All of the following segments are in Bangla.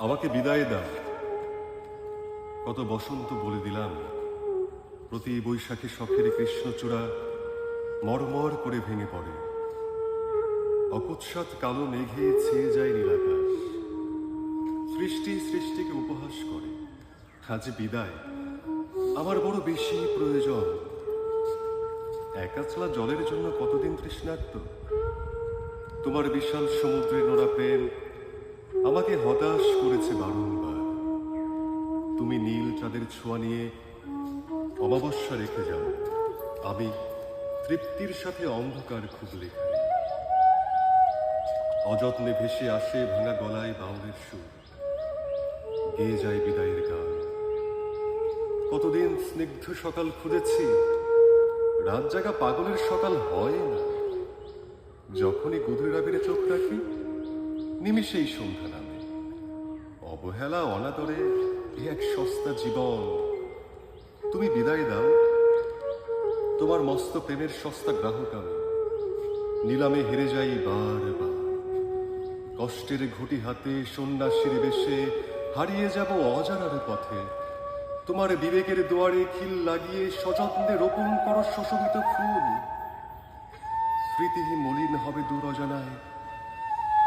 আমাকে বিদায় দাও। কত বসন্ত বলে দিলাম, প্রতি বৈশাখে শখের কৃষ্ণচূড়া মরমর করে ভেঙে পড়ে। অকৎসাৎ কালো মেঘে ছেয়ে যায় নীলাকাশ সৃষ্টি সৃষ্টিকে উপহাস করে। আজ বিদায়। আমার বড় বেশি প্রয়োজন। একা ছাড়া জলের জন্য কতদিন তৃষ্ণার্ত? তোমার বিশাল সমুদ্রে নোড়া প্রেম তুমি নীল চাঁদের ছোঁয়া নিয়ে অমাবস্যা রেখে যাও। আমি তৃপ্তির সাথে অন্ধকার খাই অযত্নে ভেসে আসে ভাঙা গলায় বাউলের সুর। গেয়ে যায় বিদায়ের গান। কতদিন স্নিগ্ধ সকাল খুঁজেছি? রাত জাগা পাগলের সকাল হয় না। যখনই গধুর আবিরে চোখ রাখি, নিমিষেই সন্ধ্যা নামে। অবহেলা অনাদরে এক সস্তা জীবন। তুমি বিদায় দাও। তোমার মস্ত প্রেমের সস্তা গ্রাহক আমি। নিলামে হেরে যাই কষ্টের ঘুটি হাতে সন্ন্যাসীর বেশে হারিয়ে যাব অজানার পথে। তোমার বিবেকের দুয়ারে খিল লাগিয়ে সযত্নে রোপণ করো শোষমিত ফুল। স্মৃতি মলিন হবে দূর অজানায়।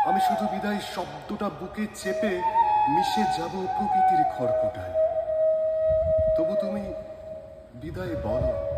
আমি শুধু বিদায় শব্দটা বুকে চেপে মিশে যাব প্রকৃতির খড়কুটায়। তবু তুমি বিদায় বলো।